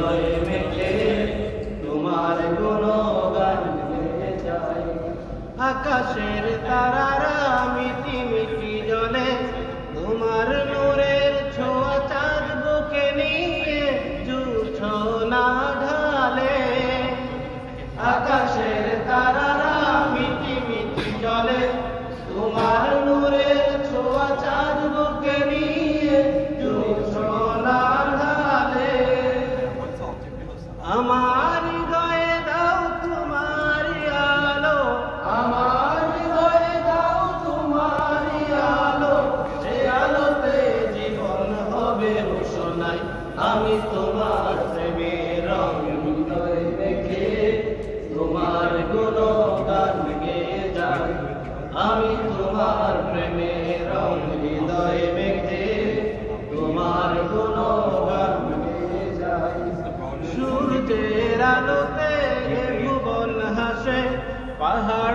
হৃদয় মেটে তোমার গান গেয়ে যায়। আকাশের তারারা মিটি মিটি জলে তোমার নূরের ছোঁয়া চাঁদ বুকে নিয়ে জুছো না। আমি তোমার প্রেমের হৃদয় দেখে তোমার গুণগান গে যাই। আমি তোমার প্রেমের হৃদয় দেখে তোমার গুণগান গে যাই। সূর্যের আলোতে ভুবন হাসে, পাহাড়